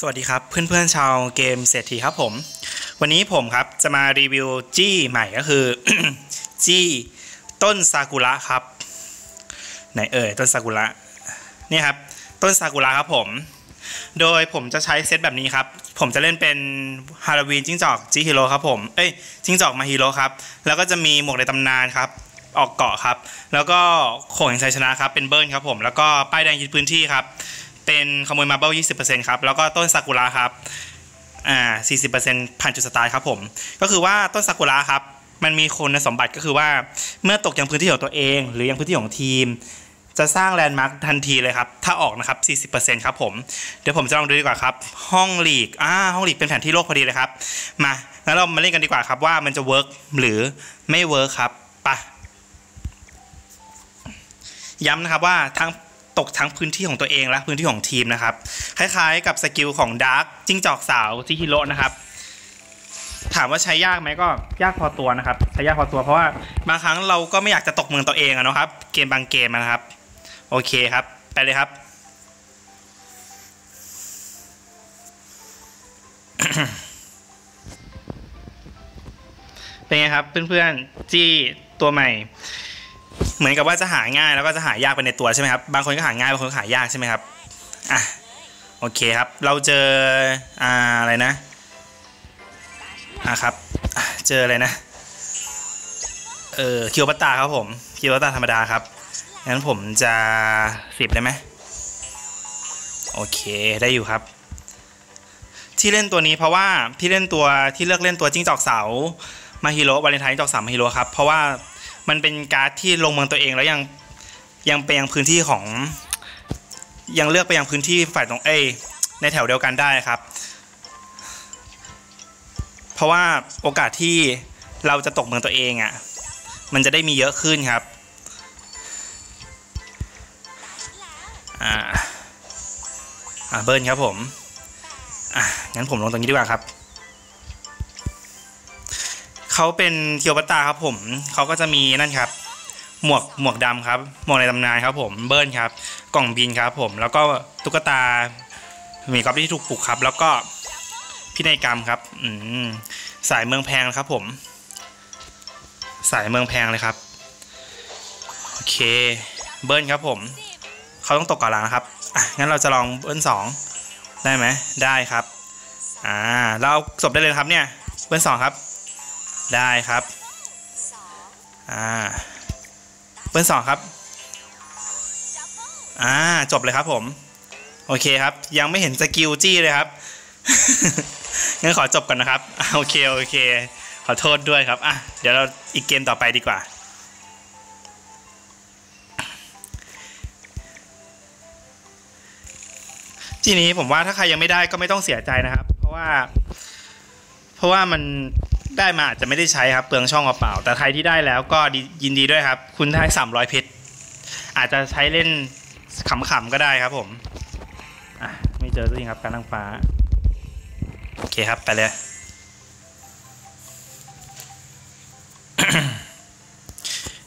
สวัสดีครับเพื่อนๆชาวเกมเศรษฐีครับผม วันนี้ผมครับจะมารีวิวจี้ใหม่ก็คือ จี้ต้นซากุระครับไหนเอ่ยต้นซากุระนี่ครับต้นซากุระครับผม โดยผมจะใช้เซตแบบนี้ครับ ผมจะเล่นเป็นฮาโลวีนจิ้งจอกจิฮิโร่ครับผมเอ้ยจิ้งจอกมาฮิโร่ครับ แล้วก็จะมีหมวกในตำนานครับออกเกาะครับ แล้วก็โขงแห่งชัยชนะครับเป็นเบิร์นครับผมแล้วก็ป้ายแดงยึดพื้นที่ครับ เป็นขโมยมาเบิล20%ครับ แล้วก็ต้นซากุระครับ อ่า40%ผ่านจุดสตาร์ทครับผม ก็คือว่าต้นซากุระครับ มันมีคุณสมบัติก็คือว่า เมื่อตกยังพื้นที่ของตัวเอง หรือยังพื้นที่ของทีม จะสร้างแลนด์มาร์คทันทีเลยครับ ถ้าออกนะครับ40%ครับผม เดี๋ยวผมจะลองดูดีกว่าครับ ห้องหลีก อ่า ห้องหลีกเป็นแผนที่โลกพอดีเลยครับ มางั้นเรามาเล่นกันดีกว่าครับว่ามันจะเวิร์กหรือไม่เวิร์กครับ ไปะย้ำนะครับว่าทั้ง ตกทั้งพื้นที่ของตัวเองและพื้นที่ของทีมนะครับ คล้ายๆ กับสกิลของดาร์กจิ้งจอกสาวที่ฮิโร่นะครับ ถามว่าใช้ยากไหมก็ยากพอตัวนะครับ ใช้ยากพอตัวเพราะว่าบางครั้งเราก็ไม่อยากจะตกเมืองตัวเองอะนะครับ เกมบางเกมนะครับ โอเคครับ ไปเลยครับเป็นไงครับเพื่อนๆจี้ตัวใหม่ เหมือนกับว่าจะหาง่ายแล้วก็จะหายากไปในตัวใช่ไหมครับบางคนก็หาง่ายบางคนก็หายากใช่ไหมครับอะโอเคครับ เราเจออ่าอะไรนะอะครับเจออะไรนะเออคิวปัตตาครับผมคิวปัตตาธรรมดาครับงั้นผมจะสิบได้ไหมโอเคได้อยู่ครับ ที่เล่นตัวนี้เพราะว่าที่เล่นตัวที่เลือกเล่นตัวจิ้งจอกเสามาฮิโร่วาเลนไทน์จิ้งจอกเสามาฮิโร่ครับเพราะว่า มันเป็นการ์ดที่ลงเมืองตัวเองแล้วยังยังไปยังพื้นที่ของ ยังเลือกไปยังพื้นที่ฝ่ายตรงเอในแถวเดียวกันได้ครับ เพราะว่าโอกาสที่เราจะตกเมืองตัวเองอะ่ะมันจะได้มีเยอะขึ้นครับอ่าอ่าเบิร์นครับผมอะงั้นผมลงตรงนี้ดีกว่าครับ เขาเป็นเคียวปัตตาครับผมเขาก็จะมีนั่นครับ หมวกหมวกดำครับหมวกในตำนานครับผมเบิร์นครับ กล่องบินครับผมแล้วก็ตุ๊กตามีกรอบที่ถูกปลุกครับ แล้วก็พินัยกรรมครับอืมสายเมืองแพงครับผม สายเมืองแพงเลยครับโอเคเบิร์นครับผมเขาต้องตกก่อนหลังนะครับอะงั้นเราจะลองเบิร์นสองได้ไหมได้ครับอ่าเราเอาจบได้เลยครับเนี่ยเบิร์นสองครับ ได้ครับ อ่าเบิร์นสองครับ อ่า จบเลยครับผม โอเคครับ ยังไม่เห็นสกิลจี้เลยครับ งั้นขอจบก่อนนะครับอะโอเค โอเค ขอโทษด้วยครับ อะ เดี๋ยวเราอีกเกมต่อไปดีกว่าทีนี้ผมว่าถ้าใครยังไม่ได้ก็ไม่ต้องเสียใจนะครับ เพราะว่า เพราะว่ามัน ได้มาอาจจะไม่ได้ใช้ครับเปลืองช่องเปล่า แต่ใครที่ได้แล้วก็ยินดีด้วยครับ คุณได้สามร้อยเพชรอาจจะใช้เล่นขำๆก็ได้ครับผมไม่เจอสักทีครับการนั่งฟ้า โอเคครับ ไปเลย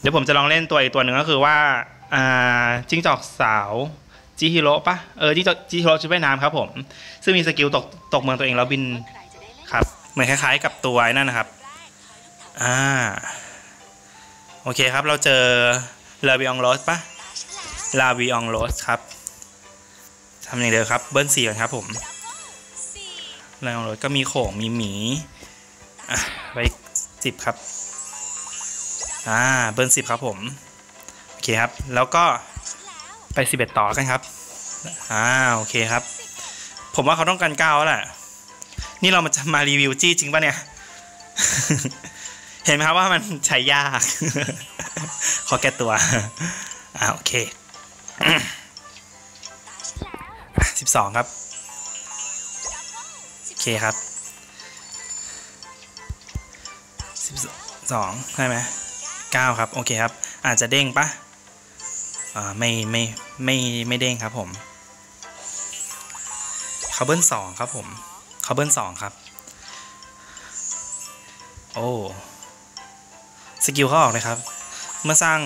เดี๋ยวผมจะลองเล่นตัวอีกตัวหนึ่งก็คือว่าจิ้งจอกสาวจิฮิโร่ปะเออจิ้งจอกจิฮิโร่ชุดว่ายน้ำครับผม ซึ่งมีสกิลตกตกเมืองตัวเองแล้วบิน มือนคล้าย ๆ กับตัวนั่นนะครับอ่าโอเคครับเราเจอลาวิองโรสปะลาวิองโรสครับทำอย่างเดียวครับเบิ้ลสี่ก่อนครับผมลาวิองโรสก็มีโขงมีหมีอะไปสิบครับอ่าเบิ้ลสิบครับผมโอเคครับแล้วก็ไปสิบเอ็ดต่อกันครับอ่าโอเคครับ ผมว่าเขาต้องการเก้าแล้วแหละ นี่เรามาจะมารีวิวจี้จริงปะเนี่ย เห็นไหมครับว่ามันใช้ยาก ขอแก้ตัว อ่าโอเคสิบสองครับ โอเคครับสิบสองใช่ไหมเก้าครับ โอเคครับ อาจจะเด้งปะอ่าไม่ไม่ไม่ไม่เด้งครับผมเขาเบิ้ลสองครับผม เขาเบิ้ลสองครับ โอ้สกิลเขาออกเลยครับ เมื่อสร้าง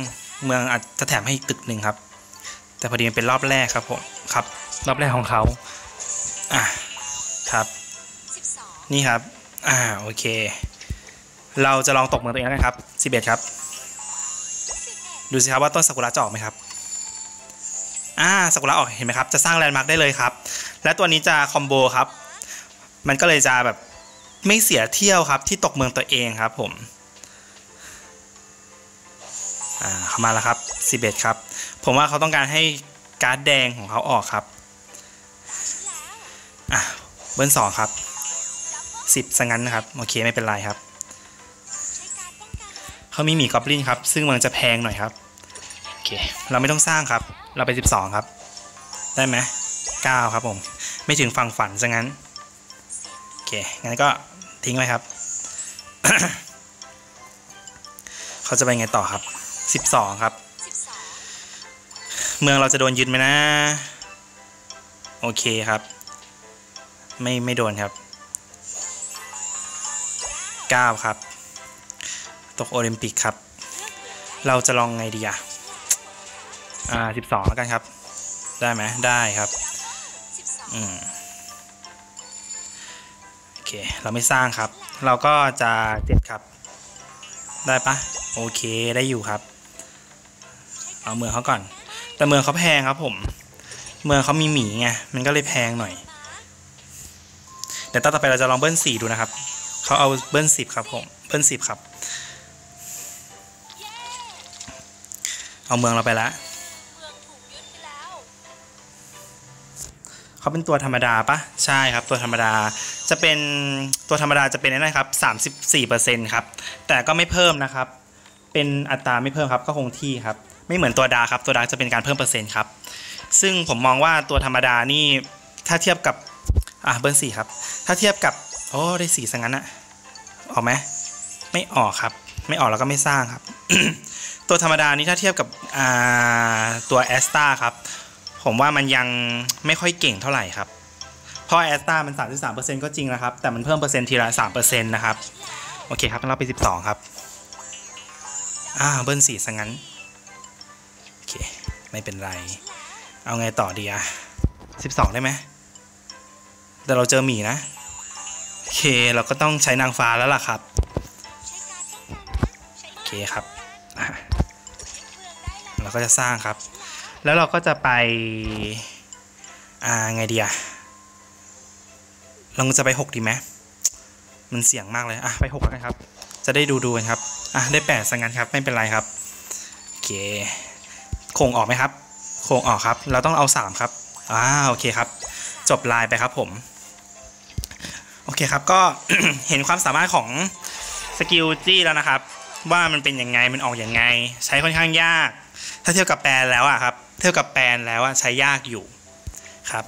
เมืองอาจจะแถมให้อีกตึกหนึ่งครับ แต่พอดีมันเป็นรอบแรกครับผมครับ รอบแรกของเขาอะครับ นี่ครับ อ่าโอเค เราจะลองตกเมืองตัวเองแล้วกันครับสิบเอ็ดครับ ดูสิครับว่าต้นซากุระจะออกไหมครับอ่าซากุระออกเห็นไหมครับ จะสร้างแลนด์มาร์กได้เลยครับ และตัวนี้จะคอมโบครับ มันก็เลยจะแบบไม่เสียเที่ยวครับที่ตกเมืองตัวเองครับผมอ่าเข้ามาแล้วครับสิบเอ็ดครับ ผมว่าเขาต้องการให้การ์ดแดงของเขาออกครับอะเบิร์สองครับสิบสังั้นนะครับ โอเคไม่เป็นไรครับ เขามีหมีกอบลินครับ ซึ่งมันจะแพงหน่อยครับโอเคเราไม่ต้องสร้างครับ เราไปสิบสองครับ ได้ไหมเก้าครับผม ไม่ถึงฝั่งฝันซะงั้น เคงั้นก็ทิ้งไว้ครับเขาจะไปไงต่อครับสิบสองครับ เมืองเราจะโดนยึดไหมนะ โอเคครับ ไม่ไม่โดนครับ9ครับ ตกโอลิมปิกครับ เราจะลองไงดีอะอ่า12แล้วกันครับ ได้ไหมได้ครับ อืมโอ เคเราไม่สร้างครับ เราก็จะเจ็ดครับ ได้ปะโอเคได้อยู่ครับ เอาเมืองเขาก่อน แต่เมืองเขาแพงครับผม เมืองเขามีหมีไงมันก็เลยแพงหน่อยเดี๋ยวต่อไปเราจะลองเบิ้ลสี่ดูนะครับเขาเอาเบิ้ลสิบครับผมเบิ้ลสิบครับ เอาเมืองเราไปแล้ว เขาเป็นตัวธรรมดาปะใช่ครับ ตัวธรรมดาจะเป็นตัวธรรมดาจะเป็นอะไรครับสามสิบสี่เปอร์เซ็นครับแต่ก็ไม่เพิ่มนะครับ เป็นอัตราไม่เพิ่มครับก็คงที่ครับ ไม่เหมือนตัวดาครับ ตัวดาจะเป็นการเพิ่มเปอร์เซ็นต์ครับซึ่งผมมองว่าตัวธรรมดานี่ถ้าเทียบกับอะเบอร์สี่ครับ ถ้าเทียบกับโอ้ได้สี่สังนั้นอะออกไหมไม่ออกครับ ไม่ออกแล้วก็ไม่สร้างครับ ตัวธรรมดานี้ถ้าเทียบกับอ่าตัวแอสตาครับ ผมว่ามันยังไม่ค่อยเก่งเท่าไหร่ครับ เพราะแอสตามัน33%ก็จริงนะครับ แต่มันเพิ่มเปอร์เซ็นต์ทีละ3%นะครับ โอเคครับเราไป 12 ครับ อ่าเบิ้ลสี่สังนั้น โอเค ไม่เป็นไร เอาไงต่อดีอะ12 ได้ไหม แต่เราเจอหมีนะ โอเค เราก็ต้องใช้นางฟ้าแล้วล่ะครับ โอเคครับ เราก็จะสร้างครับ แล้วเราก็จะไป อ่า ไงดีอะเราจะไปหกดีไหมมันเสี่ยงมากเลย อะ ไปหกแล้วกันครับ จะได้ดูดูกันครับ อะ ได้แปดสังกันครับ ไม่เป็นไรครับ โอเค โคงออกไหมครับ โคงออกครับ เราต้องเอาสามครับ อ่า โอเคครับ จบลายไปครับผม โอเคครับ ก็เห็นความสามารถของสกิลจี้แล้วนะครับ ว่ามันเป็นยังไง มันออกยังไง ใช้ค่อนข้างยาก ถ้าเทียบกับแปลนแล้วอะครับ เทียบกับแปลนแล้วอะใช้ยากอยู่ครับ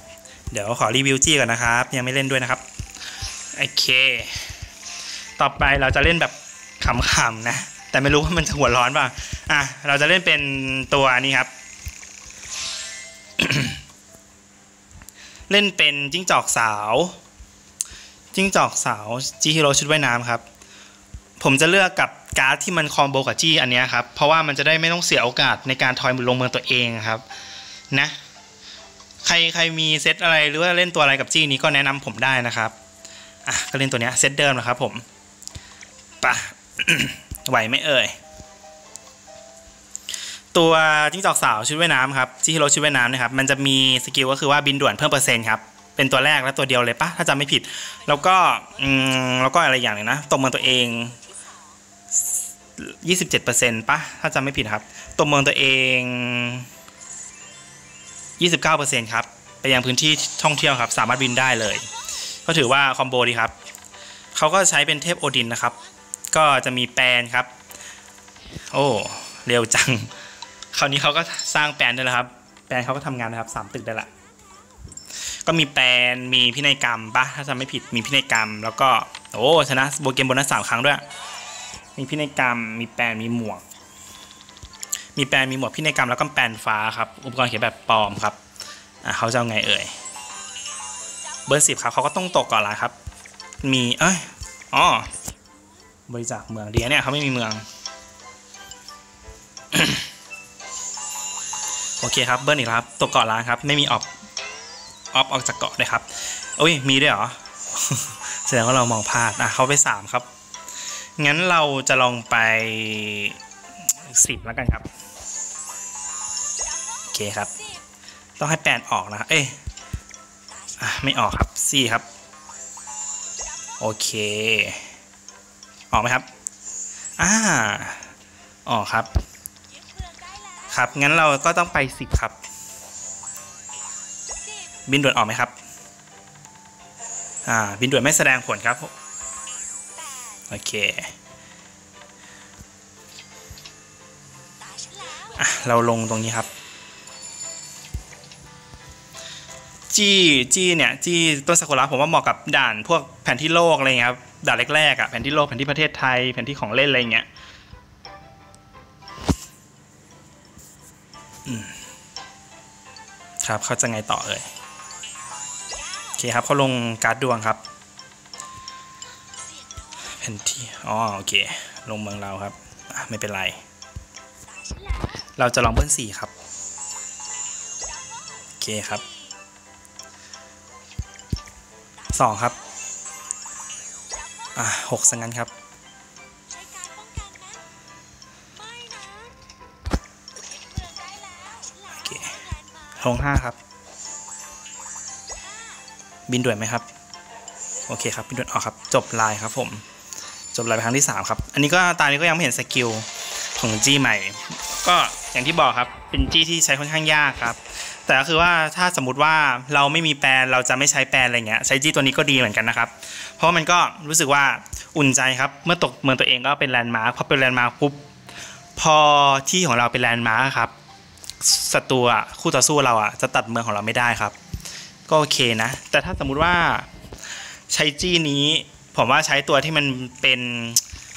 เดี๋ยวขอรีวิวจี้ก่อนนะครับ ยังไม่เล่นด้วยนะครับโอเค ต่อไปเราจะเล่นแบบขำๆนะ แต่ไม่รู้ว่ามันจะหัวร้อนป่ะอะเราจะเล่นเป็นตัวนี้ครับ เล่นเป็นจิ้งจอกสาว จิ้งจอกสาวจีฮิโร่ชุดว่ายน้ำครับ ผมจะเลือกกับการ์ดที่มันคอมโบกับจี้อันนี้ครับ เพราะว่ามันจะได้ไม่ต้องเสียโอกาสในการทอยลงเมืองตัวเองครับ นะ ใครใครมีเซตอะไรหรือว่าเล่นตัวอะไรกับจี้นี้ก็แนะนำผมได้นะครับอะก็เล่นตัวเนี้ยเซตเดิมนะครับผมปะไหวไหมเอ่ยตัวจิ้งจอกสาวชุดว่ายน้ำครับจิฮิโร่ชุดว่ายน้ำนะครับมันจะมีสกิลก็คือว่าบินด่วนเพิ่มเปอร์เซ็นต์ครับเป็นตัวแรกและตัวเดียวเลยปะถ้าจำไม่ผิด แล้วก็อืมแล้วก็อะไรอย่างนึงนะตกเมืองตัวเอง 27%ปะถ้าจำไม่ผิดครับตกเมืองตัวเอง 29%ครับ ไปยังพื้นที่ท่องเที่ยวครับ สามารถบินได้เลย ก็ถือว่าคอมโบดีครับ เขาก็ใช้เป็นเทพโอดินนะครับ ก็จะมีแปลนครับ โอ้ เร็วจัง คราวนี้เขาก็สร้างแปลนได้แล้วครับ แปลนเขาก็ทำงานนะครับสามตึกได้ละ ก็มีแปลนมีพินัยกรรมปะถ้าจำไม่ผิด มีพินัยกรรม แล้วก็ โอ้ ชนะโบเกมโบนัสสามครั้งด้วย มีพินัยกรรม มีแปลนมีหมวก มีแปลนมีหมวกพินัยกรรมแล้วก็แปลนฟ้าครับ อุปกรณ์เขียนแบบปลอมครับอะเขาจะเอาไงเอ่ย เบอร์สิบครับเขาก็ต้องตกก่อนละครับ มี เอ้ย อ๋อบริจาคเมืองเดียเนี่ยเขาไม่มีเมือง โอเคครับ เบิ้ลอีกแล้วครับ ตกเกาะล้างครับ ไม่มีออฟออฟออกจากเกาะเลยครับโอ้ย มีด้วยเหรอ แสดงว่าเรามองพลาด อะ เขาไปสามครับ งั้นเราจะลองไปสิบแล้วกันครับโอเคครับ ต้องให้แปนออกนะครับเอ้ยอะไม่ออกครับสี่ครับ โอเค ออกไหมครับอ่าออกครับ ครับ งั้นเราก็ต้องไปสิบครับ บินด่วนออกไหมครับ อ่า บินด่วนไม่แสดงผลครับ โอเคอะเราลงตรงนี้ครับ จี้จี้เนี่ย จี้ต้นซากุระผมว่าเหมาะกับด่านพวกแผนที่โลกอะไรเงี้ยครับด่านแรกๆอะแผนที่โลกแผนที่ประเทศไทยแผนที่ของเล่นอะไรเงี้ยอืมครับเขาจะไงต่อเอ่ยโอเคครับเขาลงการ์ดดวงครับแผ นที่อ๋อโอเค ลงเมืองเราครับ ไม่เป็นไร เราจะลองเบิ้ลสี่ครับ โอเคครับสองครับ อะหกสังกันครับโอเคลงห้าครับ บินด่วนไหมครับ โอเคครับ บินด่วนออกครับ จบลายครับผม จบลายไปครั้งที่3ครับ อันนี้ก็ตานี้ก็ยังไม่เห็นสกิลของจี้ใหม่ ก็อย่างที่บอกครับ เป็นจี้ที่ใช้ค่อนข้างยากครับ แต่ก็คือว่าถ้าสมมติว่าเราไม่มีแปลนเราจะไม่ใช้แปลนอะไรเงี้ย ใช้จี้ตัวนี้ก็ดีเหมือนกันนะครับ เพราะมันก็รู้สึกว่าอุ่นใจครับ เมื่อตกเมืองตัวเองก็เป็นแลนด์มาร์ค พอเป็นแลนด์มาร์คปุ๊บ พอที่ของเราเป็นแลนด์มาร์คครับ ศัตรูอะคู่ต่อสู้เราอะจะตัดเมืองของเราไม่ได้ครับ ก็โอเคนะ แต่ถ้าสมมุติว่าใช้จี้นี้ ผมว่าใช้ตัวที่มันเป็น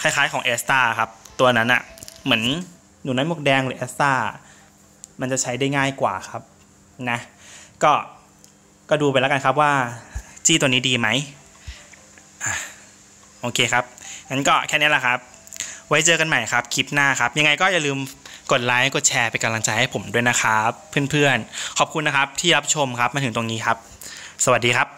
คล้าย ๆ ของเอสตาครับ ตัวนั้นอะเหมือนหนูน้อยหมวกแดงหรือเอสตามันจะใช้ได้ง่ายกว่าครับนะก็ก็ดูไปแล้วกันครับว่าจี้ตัวนี้ดีไหมอโอเคครับงั้นก็แค่นี้แหละครับ ไว้เจอกันใหม่ครับคลิปหน้าครับ ยังไงก็อย่าลืมกดไลค์กดแชร์เป็นกำลังใจให้ผมด้วยนะครับ เพื่อนๆ ขอบคุณนะครับที่รับชมครับมาถึงตรงนี้ครับ สวัสดีครับ